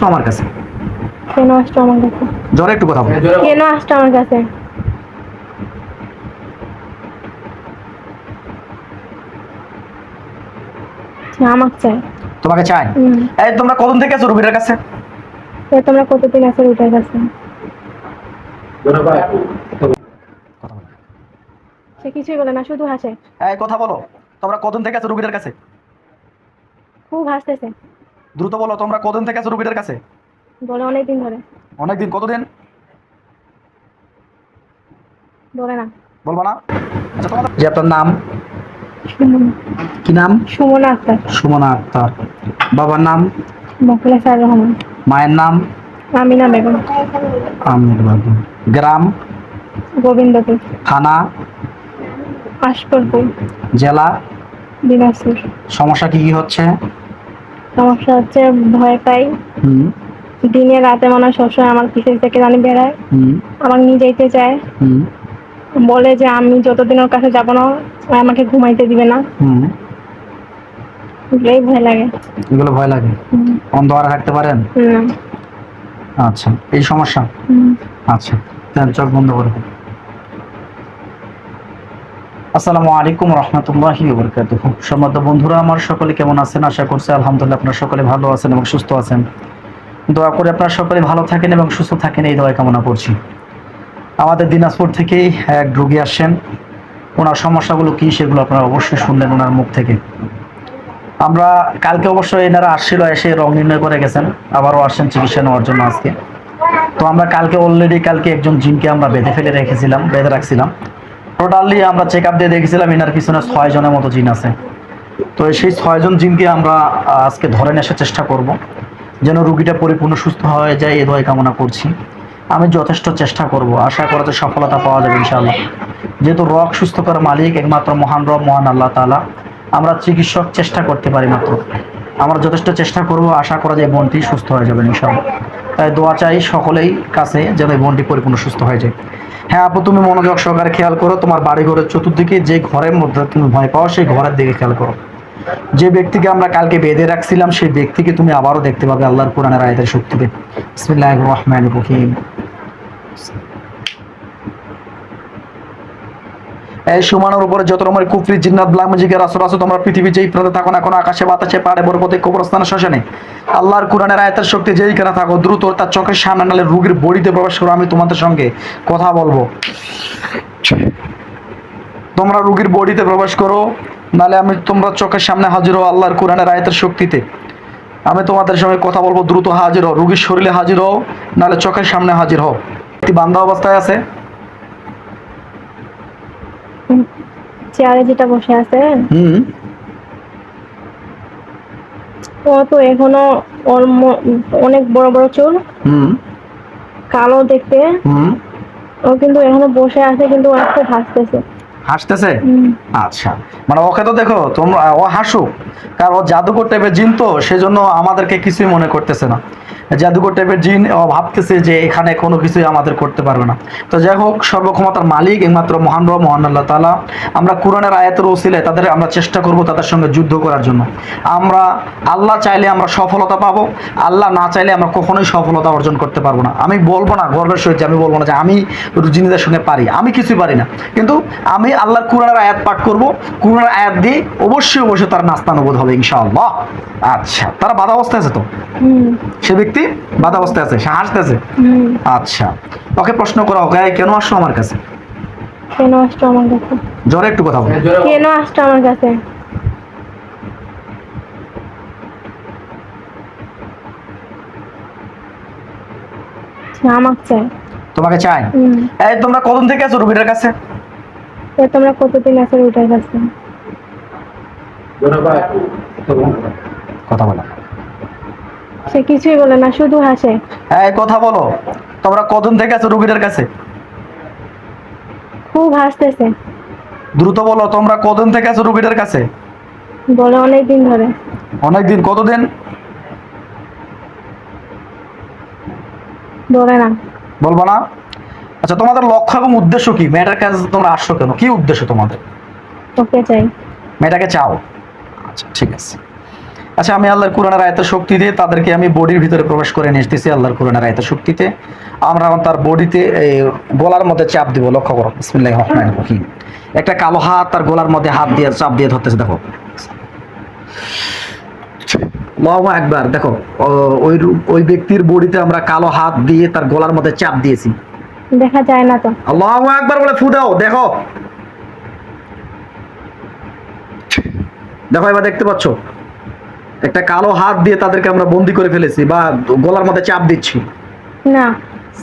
আসলো আমার কাছে? কেন আসছো আমার কাছে? জ্বরে একটু কথা বলো। কেন আসছো আমার কাছে? আমাকে চাই তোমাকে চাই এই তোমরা কতদিন থেকে আছো রুগীটার কাছে? তো তোমরা কতদিন আছো রুটার কাছে? সে কিছুই বলে না শুধু হাসে। এই কথা বলো। তোমরা কতদিন থেকে আছো রুগীটার কাছে? খুব হাসতেছে। দ্রুত বলো তোমরা কতদিন থেকে আছো রুগীটার কাছে? বলে অনেকদিন ধরে। অনেকদিন কতদিন? বলে না। বলব না? আচ্ছা তোমাদের যে আপনার নাম? কি নাম? সুমন আক্তার। সুমনা আক্তার। বাবার নাম? মোখলেসার রহমান। মায়ের নাম? আমিনা বেগম। আমির বাবু গ্রাম? গোবিন্দপুর। থানা? আশকরপুর জেলা? দিনাজপুর। সমস্যা কি কি হচ্ছে? সমস্যা হচ্ছে ভয় পাই। দিনে রাতে মনে হয় সবসময় আমার পিছের থেকে জানি বেড়ায় আমার নিয়ে যাইতে চায়। বলে যে আমি যতদিন ওর কাছে যাব না আমাকে ঘুমাইতে দিবে না। এগুলোই ভয় লাগে। এগুলো ভয় লাগে? অন্ধকারে থাকতে পারেন? আচ্ছা এই সমস্যা? আচ্ছা চোখ বন্ধ করে। আসসালামু আলাইকুম রহমতুল্লাহি বরকাতুহ সম্মানিত বন্ধুরা, আমার সকলে কেমন আছেন? আশা করছি আলহামদুলিল্লাহ আপনারা সকলে ভালো আছেন এবং সুস্থ আছেন। দোয়া করে আপনারা সকলে ভালো থাকেন এবং সুস্থ থাকেন, এই দোয়া কামনা করছি। আমাদের দিনাজপুর থেকেই এক রুগী আসছেন। ওনার সমস্যাগুলো কী সেগুলো আপনারা অবশ্যই শুনলেন ওনার মুখ থেকে। আমরা কালকে অবশ্যই এনারা আসছিল, এসে রং নির্ণয় করে গেছেন। আবারও আসছেন চিকিৎসা নেওয়ার জন্য আজকে। তো আমরা কালকে অলরেডি কালকে একজন জিনকে আমরা বেঁধে ফেলে রেখেছিলাম, বেঁধে রাখছিলাম। টোটালি আমরা চেক আপ দিয়ে দেখেছিলাম এনার পিছনে ছয় জনের মতো জিন আছে। তো সেই ছয়জন জিনকে আমরা আজকে ধরে নেওয়ার চেষ্টা করব। যেন রুগীটা পরিপূর্ণ সুস্থ হয়ে যায় এ দয় কামনা করছি। আমি যথেষ্ট চেষ্টা করব, আশা করা যে সফলতা পাওয়া যাবে ইনশাআল্লাহ। যেহেতু রোগ সুস্থ করার মালিক, একমাত্র মহান রব, মহান আল্লাহ তাআলা, আমরা চিকিৎসক চেষ্টা করতে পারি মাত্র। আমরা যথেষ্ট চেষ্টা করব, আশা করা যায় বোনটি সুস্থ হয়ে যাবে ইনশাআল্লাহ। তাই দোয়া চাই সকলেই কাছে, যেন এই বোনটি পরিপূর্ণ সুস্থ হয়ে যায়। হ্যাঁ আপু, তুমি মনোযোগ সহকারে খেয়াল করো, তোমার বাড়ি ঘরের চতুর্দিকে যে ঘরের মধ্যে তুমি ভয় পাও, সেই ঘরের দিকে খেয়াল করো। যে ব্যক্তিকে আমরা কালকে বেঁধে রাখছিলাম, সেই ব্যক্তিকে তুমি আবারও দেখতে পাবে, আল্লাহর কোরআনের আয়াতের শক্তিতে রহমানির রহিম এই সমানের উপরে যত রকমের কুফরি, জিন্নাত ব্লামজিকের আসর আসো তোমরা পৃথিবী যেই প্রান্তে থাকো না কোনো আকাশে, বাতাসে পাড়ে বরপতি কবরস্থানে, শ্মশানে, আল্লাহর কোরআনের আয়াতের শক্তি যেই কেনা থাকো, দ্রুত তার চোখের সামনে নালে রুগীর বডিতে প্রবেশ করো, আমি তোমাদের সঙ্গে কথা বলব। তোমরা রুগীর বডিতে প্রবেশ করো, নালে আমি তোমরা চোখের সামনে হাজির হও আল্লাহর কোরআনের আয়াতের শক্তিতে। আমি তোমাদের সঙ্গে কথা বলব, দ্রুত হাজির হও, রুগীর শরীরে হাজির হও, নালে চোখের সামনে হাজির হও। একটি বান্ধা অবস্থায় আছে চেয়ারে যেটা বসে আছে হুম। ও তো এখনও ওর অনেক বড় বড় চুল। হুম। কালো দেখতে। হুম। ও কিন্তু এখনও বসে আছে কিন্তু ও খুব হাসতেছে। হাসতেছে? আচ্ছা। মানে ওকে তো দেখো তোমরা ও হাসুক। কারণ ও জাদুকর টাইপের জিন তো সেজন্য আমাদেরকে কিছুই মনে করতেছে না। জাদুকর টাইপের জিন ভাবতেছে যে এখানে কোনো কিছুই আমাদের করতে পারবে না। তো যাই হোক সর্বক্ষমতার মালিক একমাত্র মহান রব মহান আল্লাহ তালা আমরা কোরআনের আয়াতের ওসিলে তাদের আমরা চেষ্টা করব তাদের সঙ্গে যুদ্ধ করার জন্য। আমরা আল্লাহ চাইলে আমরা সফলতা পাবো আল্লাহ না চাইলে আমরা কখনোই সফলতা অর্জন করতে পারব না। আমি বলব না গর্বের সহিত আমি বলব না যে আমি জিনিসদের সঙ্গে পারি আমি কিছুই পারি না। কিন্তু আমি আল্লাহর কোরআনের আয়াত পাঠ করব কোরআনের আয়াত দিয়ে অবশ্যই অবশ্যই তার নাস্তানুবোধ হবে ইনশাআল্লাহ। আচ্ছা তারা বাধা অবস্থায় আছে তো? সে ব্যক্তি বাধা অবস্থায় আছে সে হাসতেছে আচ্ছা ওকে প্রশ্ন করা ওকে কেন আসলো আমার কাছে? কেন আসছো আমার কাছে? জ্বরে একটু কথা বলো। কেন আসছো আমার কাছে? আমাকে চাই তোমাকে চাই এই তোমরা কতদিন থেকে আছো রুগীটার কাছে? তোমরা কতদিন আছো রুটার কাছে? কথা বলো। সে কিছুই বলে না শুধু হাসে। এই কথা বলো। তোমরা কতদিন থেকে আছো রুগীটার কাছে? খুব হাসতেছে। দ্রুত বলো তোমরা কতদিন থেকে আছো রুগীটার কাছে? বলে অনেক দিন ধরে। অনেকদিন কতদিন? বলে না। বলব না? আচ্ছা তোমাদের লক্ষ্য এবং উদ্দেশ্য কি? মেয়েটার কাছে তোমরা আসছো কেন? কি উদ্দেশ্য তোমাদের? ওকে চাই। মেয়েটাকে চাও? আচ্ছা ঠিক আছে। আচ্ছা আমি আল্লাহর কোরআনের আয়তের শক্তি দিয়ে তাদেরকে আমি বডির ভিতরে প্রবেশ করে নিয়ে আসতেছি আল্লাহর কোরআনের আয়তের শক্তিতে আমরা তার বডিতে এই গলার মধ্যে চাপ দিব লক্ষ্য করো। বিসমিল্লাহির রহমানির রহিম। একটা কালো হাত তার গলার মধ্যে হাত দিয়ে চাপ দিয়ে ধরতেছে দেখো। একবার দেখো ওই ওই ব্যক্তির বডিতে আমরা কালো হাত দিয়ে তার গলার মধ্যে চাপ দিয়েছি। দেখা যায় না তো। আল্লাহ বলে ফু দাও দেখো। দেখো এবার দেখতে পাচ্ছ? একটা কালো হাত দিয়ে তাদেরকে আমরা বন্দি করে ফেলেছি বা গলার মধ্যে চাপ দিচ্ছি। না।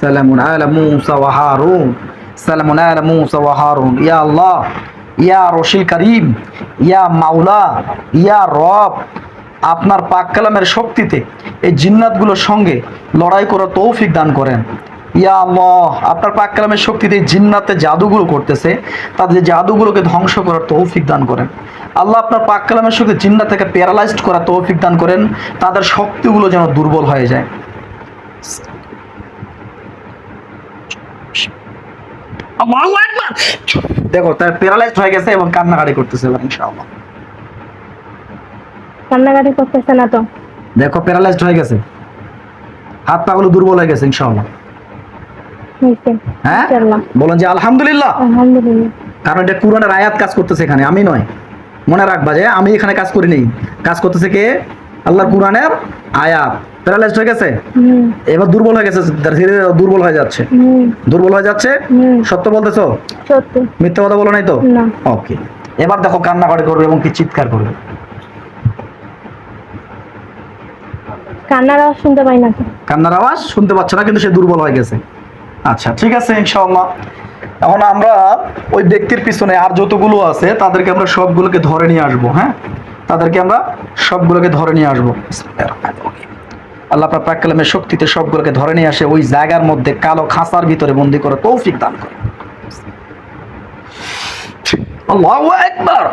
সালামুন আলা মুসা ওয়া হারুন। সালামুন আলা মুসা ওয়া হারুন। ইয়া আল্লাহ ইয়া রশিল করিম ইয়া মাওলা ইয়া রব আপনার পাক কালামের শক্তিতে এই জিন্নাতগুলোর সঙ্গে লড়াই করার তৌফিক দান করেন। ইয়া আল্লাহ আপনার পাক কালামের শক্তিতে জিন্নাতে জাদুগুলো করতেছে তাদের জাদুগুলোকে ধ্বংস করার তৌফিক দান করেন। আল্লাহ আপনার পাক কালামের শক্তি জিন্নাত থেকে প্যারালাইজড করার তৌফিক দান করেন তাদের শক্তিগুলো যেন দুর্বল হয়ে যায়। দেখো তার প্যারালাইজড হয়ে গেছে এবং কান্নাকাটি করতেছে এবার ইনশাআল্লাহ। কান্নাকাটি করতেছে না তো? দেখো প্যারালাইজড হয়ে গেছে। হাত পাগুলো দুর্বল হয়ে গেছে ইনশাআল্লাহ। হ্যাঁ? বলেন যে আলহামদুলিল্লাহ। কারণ এটা কোরআনের আয়াত কাজ করতেছে এখানে আমি নয়। মনে রাখবা যে আমি এখানে কাজ করি নেই। কাজ করতেছে কে? আল্লাহর কোরআনের আয়াত। প্যারালাইজড হয়ে গেছে? এবার দুর্বল হয়ে গেছে ধীরে ধীরে দুর্বল হয়ে যাচ্ছে। দুর্বল হয়ে যাচ্ছে? সত্য বলতেছো? সত্যি। মিথ্যা কথা বলো নাই তো? ওকে। এবার দেখো কান্নাকাটি করবে এবং কি চিৎকার করবে। কান্নার আওয়াজ শুনতে পাই না কান্নার আওয়াজ শুনতে পাচ্ছ না কিন্তু সে দুর্বল হয়ে গেছে। আচ্ছা ঠিক আছে, ইনশাআল্লাহ। এখন আমরা ওই ব্যক্তির পিছনে আর যতগুলো আছে, তাদেরকে আমরা সবগুলোকে ধরে নিয়ে আসব হ্যাঁ? তাদেরকে আমরা সবগুলোকে ধরে নিয়ে আসব। আল্লাহ প্রাকালামের শক্তিতে সবগুলোকে ধরে নিয়ে আসে, ওই জায়গার মধ্যে কালো খাঁচার ভিতরে বন্দি করে তৌফিক দান করে। আল্লাহু আকবার।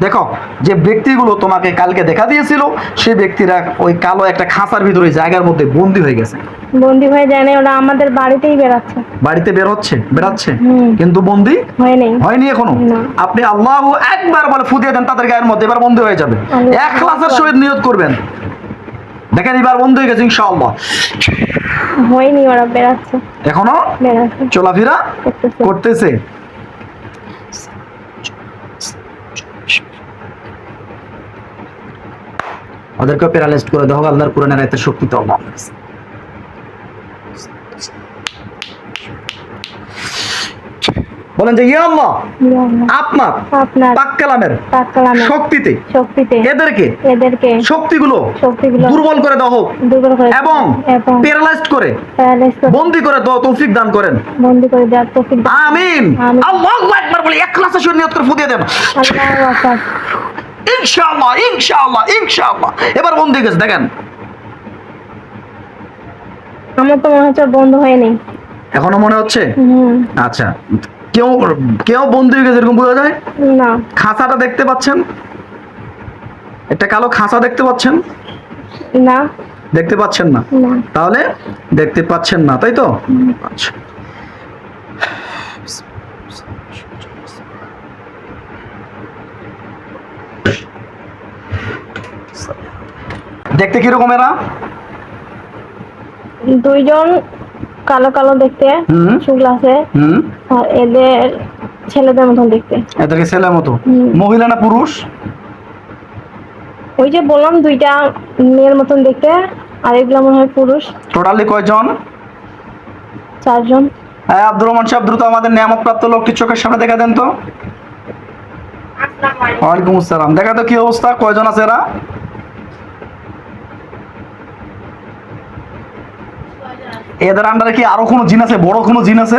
দেখো যে ব্যক্তিগুলো তোমাকে কালকে দেখা দিয়েছিল সেই ব্যক্তিরা ওই কালো একটা খাঁচার ভিতরে জায়গার মধ্যে বন্দি হয়ে গেছে। বন্দি হয়ে যায় না ওরা আমাদের বাড়িতেই বেড়াচ্ছে। বাড়িতে বের হচ্ছে বেরাচ্ছে কিন্তু বন্দি? হয় নেই। হয়নি এখনও? আপনি আল্লাহ একবার বলে ফুদিয়ে দেন তাদের গায়ের মধ্যে এবার বন্দি হয়ে যাবে। এক ক্লাসের। সহিত নিয়ত করবেন। দেখেন এবার বন্ধ হয়ে গেছে ইনশাআল্লাহ। হয়নি ওরা বেড়াচ্ছে। এখনও? বেড়াচ্ছে। চলাফেরা করতেছে। ওদেরকে প্যারালাইজড করে দেওয়া হোক আল্লাহর কোরআনের এত শক্তি তো আল্লাহ বলেন যে ইয়া আল্লাহ আপনার পাক কালামের পাক কালামের শক্তিতে শক্তিতে এদেরকে এদেরকে শক্তিগুলো শক্তিগুলো দুর্বল করে দেওয়া হোক দুর্বল করে এবং প্যারালাইজড করে বন্দি করে দেওয়া তৌফিক দান করেন। বন্দি করে দেওয়ার তৌফিক আমিন। আল্লাহু আকবার বলে শুনে নিয়ত করে ফুদিয়ে দেন। আল্লাহু আকবার। ইনশাআল্লাহ ইনশাআল্লাহ ইনশাআল্লাহ। এবার বন্ধ হয়ে গেছে দেখেন। আমার তো মনে হচ্ছে বন্ধ হয়ে নেই এখনও মনে হচ্ছে? আচ্ছা কেউ কেউ বন্ধ হয়ে গেছে এরকম বোঝা যায়? না। খাঁচাটা দেখতে পাচ্ছেন? একটা কালো খাঁচা দেখতে পাচ্ছেন? না। দেখতে পাচ্ছেন না? না। তাহলে দেখতে পাচ্ছেন না তাই তো? আচ্ছা। দেখতে কীরকম এরা? দুইজন কালো কালো দেখতে চুল আছে। আর এদের ছেলেদের মতন দেখতে। এদেরকে ছেলের মতো? মহিলা না পুরুষ? ওই যে বললাম দুইটা মেয়ের মতন দেখতে আর এগুলো মনে হয় পুরুষ। টোটালি কয়জন? চারজন। হ্যাঁ আব্দুর রহমান সাহেব দ্রুত আমাদের নিয়ামত প্রাপ্ত লোকটি চোখের সামনে দেখা দেন তো। ওয়ালাইকুম আসসালাম। দেখা তো কি অবস্থা? কয়জন আছে এরা? এদের আন্ডারে কি আরও কোনো জিন আছে? বড় কোনো জিন আছে?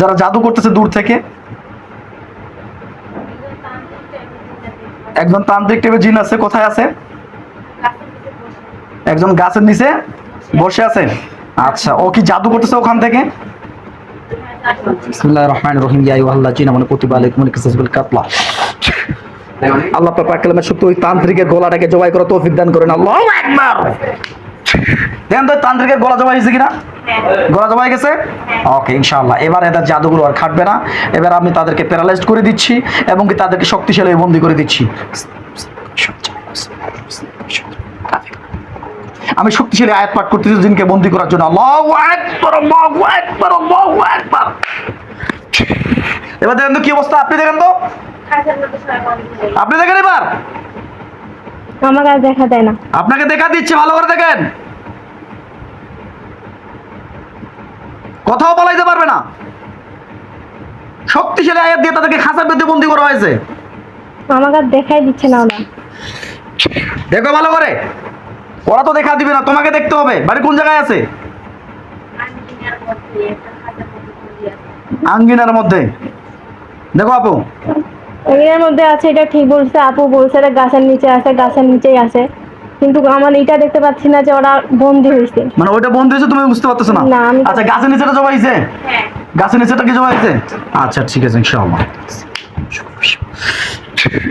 যারা জাদু করতেছে দূর থেকে? একজন তান্ত্রিক টাইপের জিন আছে, কোথায় আছে? একজন গাছের নিচে বসে আছে? আচ্ছা ও কি জাদু করতেছে ওখান থেকে? আল্লাহ পাক কালামের শক্তি ওই তান্ত্রিকের গলাটাকে জবাই করে তৌফিক দান করেন। আল্লাহ আকবার! দেন তো তান্ত্রিকের গলা জবাই হয়েছে কিনা? গলা জমা হয়ে গেছে? ওকে ইনশাআল্লাহ। এবার এদের জাদুগুলো আর খাটবে না। এবার আমি তাদেরকে প্যারালাইজড করে দিচ্ছি এবং কি তাদেরকে শক্তিশালী বন্দি করে দিচ্ছি। আমি শক্তিশালী আয়াত পাঠ করতেছি জিনকে বন্দি করার জন্য। আল্লাহু আকবার আল্লাহু আকবার আল্লাহু আকবার। এবার দেখেন তো কি অবস্থা। আপনি দেখেন তো? আপনি দেখেন এবার? আমাকে দেখা দেয় না। আপনাকে দেখা দিচ্ছে ভালো করে দেখেন। কথাও বলাইতে পারবে না। শক্তিশালী আয়াত দিয়ে তাদেরকে খাঁচার মধ্যে বন্দি করা হয়েছে। আমাকে দেখাই দিচ্ছে না ওরা। দেখো ভালো করে? ওরা তো দেখা দিবে না তোমাকে দেখতে হবে। বাড়ি কোন জায়গায় আছে? আঙ্গিনার মধ্যে। দেখো আপু। এর মধ্যে আছে এটা ঠিক বলছে। আপু বলছে এটা গাছের নিচে আছে গাছের নিচেই আছে। কিন্তু আমার এটা দেখতে পাচ্ছি না যে ওরা বন্দি হয়েছে। মানে ওইটা বন্ধ হয়েছে তুমি বুঝতে পারতেছো না? না, আচ্ছা গাছের নিচেটা জমা হয়েছে? গাছের নিচেটা কি জমা হয়েছে? আচ্ছা ঠিক আছে ইনশাআল্লাহ।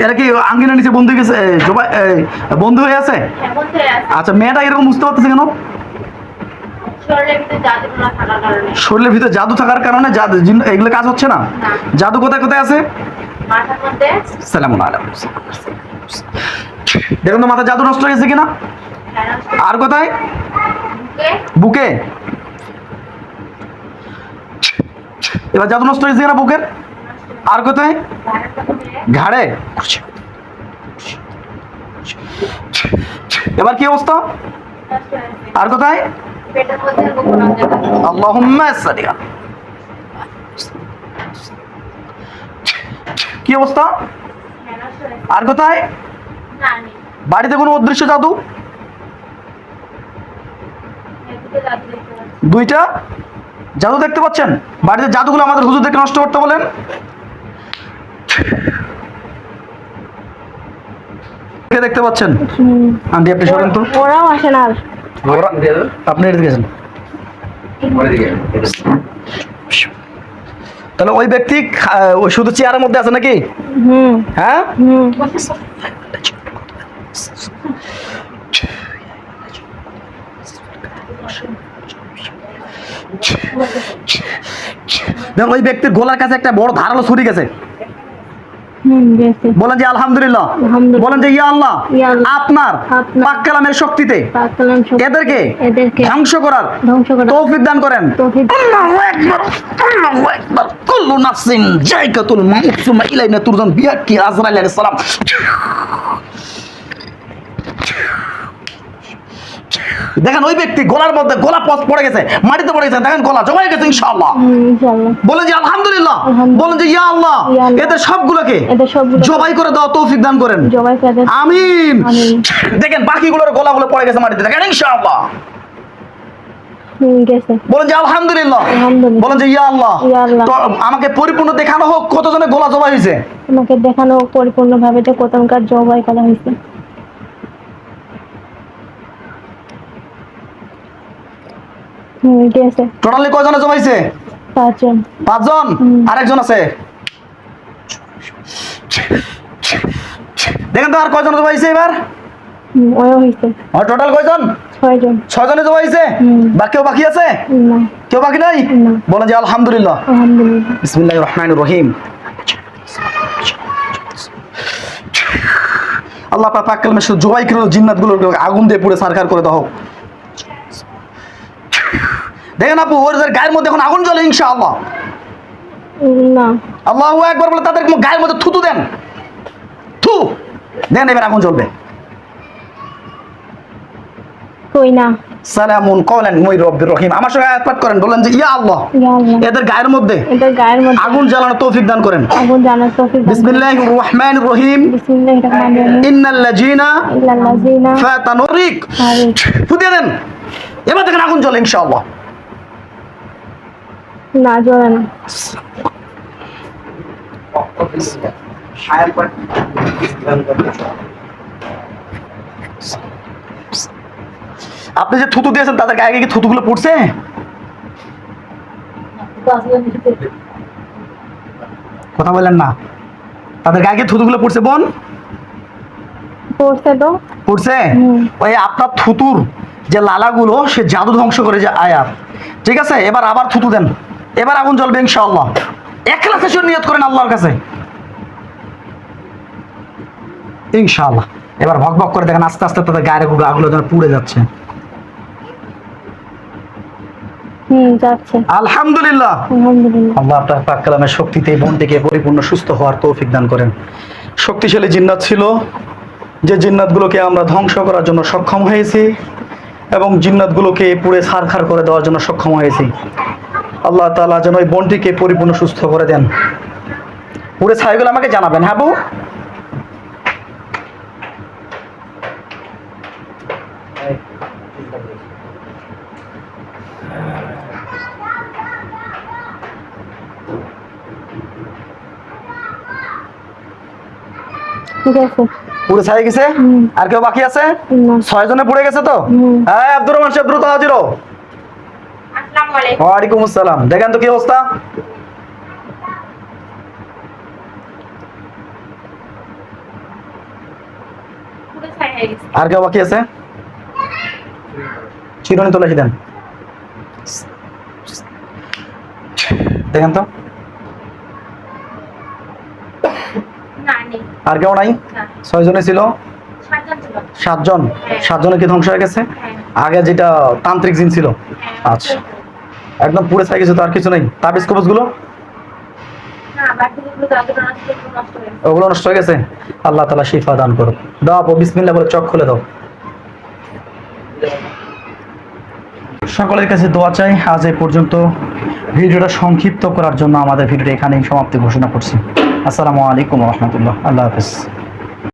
এরা কি আঙ্গিনার নিচে বন্ধু গেছে? জমা বন্ধু হয়ে আছে? আচ্ছা মেয়েটা এরকম বুঝতে পারতেছে কেন? শরীরের ভিতরে জাদু থাকার কারণে। জাদু এগুলো কাজ হচ্ছে না? জাদু কোথায় কোথায় আছে? সালাম আলাইকুম। দেখুন তো মাথা জাদু নষ্ট হয়ে গেছে কিনা? আর কোথায়? বুকে। এবার জাদু নষ্ট হয়েছে কিনা বুকের? আর কোথায়? ঘাড়ে। এবার কি অবস্থা? আর কোথায়? কি অবস্থা? আর কোথায়? বাড়িতে কোনো অদৃশ্য জাদু? দুইটা? জাদু দেখতে পাচ্ছেন? বাড়িতে জাদুগুলো আমাদের হুজুরদেরকে নষ্ট করতে বলেন। দেখতে পাচ্ছেন। আন্টি আপনি সরেন তো। ওরাও আসে না আর। ওরা- আপনি এদিকে গেছেন তাহলে ওই ব্যক্তি ওই শুধু চেয়ারের মধ্যে আছে নাকি? হ্যাঁ? দেখুন ওই ব্যক্তির গলার কাছে একটা বড় ধারালো ছুরি গেছে। বলেন যে আলহামদুলিল্লাহ। বলেন যে ইয়া আল্লাহ আপনার। পাক কালামের শক্তিতে এদেরকে ধ্বংস করার তৌফিক দান করেন। আল্লাহু আকবার আল্লাহু আকবার। কুল্লু নাফসিন জায়কাতুল মাউত ইলাইনা তুরজান বিহাক্কি আজরাইল আলাইহিস সালাম। দেখেন ওই ব্যক্তি গলার মধ্যে গলা পথ পড়ে গেছে মাটিতে পড়ে গেছে দেখেন গলা জমাই গেছে ইনশাআল্লাহ। বলেন যে আলহামদুলিল্লাহ। বলেন যে ইয়া আল্লাহ। এদের সবগুলোকে জবাই করে দাও তৌফিক দান করেন। আমিন। দেখেন বাকিগুলোর গলাগুলো পড়ে গেছে মাটিতে। দেখেন ইনশাআল্লাহ। বলেন যে আলহামদুলিল্লাহ। বলেন যে ইয়া আল্লাহ। তো আমাকে পরিপূর্ণ দেখানো হোক কতজনের গলা জবাই হয়েছে। তোমাকে দেখানো হোক পরিপূর্ণভাবে যে কোথাকার জবাই করা হয়েছে হুম গেছে টোটালি কয়জনে জমাইছে পাঁচজন। পাঁচজন? হুম। আরেকজন আছে? দেখেন তো আর কয়জন জমাইছে এবার? হুম ওও হয়েছে টোটাল কয়জন? ছয়জন। ছয়জনে জমাইছে হুম। বা কেউ বাকি আছে? কেউ বাকি নাই। বলেন যে আলহামদুলিল্লাহ। বিসমিল্লাহ রহমান রহিম। আল্লাহ পাক কালামে শুধু জবাই করে জিন্নাতগুলো আগুন দিয়ে পুড়ে সারকার করে দাও। দেখেন আপু ওর গায়ের মধ্যে এখন আগুন জ্বলে ইনশাআল্লাহ। না। আল্লাহ একবার বলে তাদের গায়ের মধ্যে থুতু দেন। থু। দেন এবার আগুন জ্বলবে। কই না। সালামুন কওলান মুই রব্বির রহিম। আমার সঙ্গে আয়াত পাঠ করেন বলেন যে ইয়া আল্লাহ ইয়া আল্লাহ। এদের গায়ের মধ্যে এদের গায়ের মধ্যে আগুন জ্বালানো তৌফিক দান করেন। আগুন জানার তৌফিক দান বিসমিল্লাহির রহমানির রহিম। বিসমিল্লাহির রহমানির রহিম। ইন্নাল্লাযিনা ইল্লাল্লাযিনা ফাতানুরিক। ফুদিয়ে দেন। এবার দেখেন আগুন জ্বলে ইনশাআল্লাহ। না জ্বলে না। আপনি যে থুতু দিয়েছেন তাদের গায়ে কি থুতুগুলো পড়ছে? কথা বলেন না। তাদের গায়ে কি থুতুগুলো পড়ছে বোন? পড়ছে তো। পড়ছে? ওই আপনার থুতুর যে লালাগুলো সে জাদু ধ্বংস করে যে আয়াত। ঠিক আছে? এবার আবার থুতু দেন। এবার আগুন জ্বলবে ইনশাআল্লাহ। একলাসে শুনে নিয়ত করেন আল্লাহর কাছে। ইনশাআল্লাহ। এবার ভক ভক করে দেখেন আস্তে আস্তে তাদের গায়ের গাগুলো যেন পুড়ে যাচ্ছে। আলহামদুলিল্লাহ। আলহামদুলিল্লাহ। আল্লাহ পাক কালামের শক্তিতে বোনটিকে পরিপূর্ণ সুস্থ হওয়ার তৌফিক দান করেন। শক্তিশালী জিন্নাত ছিল। যে জিন্নাতগুলোকে আমরা ধ্বংস করার জন্য সক্ষম হয়েছি এবং জিন্নাতগুলোকে পুড়ে করে দেওয়ার জন্য সক্ষম হয়েছি। আল্লাহ তাআলা যেন ওই বোনটিকে পরিপূর্ণ সুস্থ করে দেন। পুড়ে ছাইগুলো আমাকে জানাবেন হ্যাঁ বউ ঠিক ছাই গেছে? আর কেউ বাকি আছে? ছয় জনে পুড়ে গেছে তো? হ্যাঁ আব্দুর রহমান সাহেব দ্রুত হাজির ওয়ালাইকুম আসসালাম। দেখেন তো কি অবস্থা? আর কেউ বাকি আছে? চিরুনি তুলে দেন। দেখেন তো। আর কেউ নাই? ছয় জনে ছিল? সাতজন ছিল। সাতজন? হ্যাঁ। সাতজনে কি ধ্বংস হয়ে গেছে? হ্যাঁ। আগে যেটা তান্ত্রিক জিন ছিল। হ্যাঁ। আচ্ছা। একদম পুড়ে ছাই গেছে তো আর কিছু নেই। তাবিজ কবজগুলো না বাকিগুলো দাদু নষ্ট করে নষ্ট গেছে। ওগুলো নষ্ট হয়ে গেছে? আল্লাহ তালা শিফা দান করো দাও আপু বিসমিল্লা বলে চোখ খুলে দাও। সকলের কাছে দোয়া চাই আজ এ পর্যন্ত ভিডিওটা সংক্ষিপ্ত করার জন্য আমাদের ভিডিওটা এখানেই সমাপ্তি ঘোষণা করছি। আসসালামু আলাইকুম রহমতুল্লাহ। আল্লাহ হাফিজ।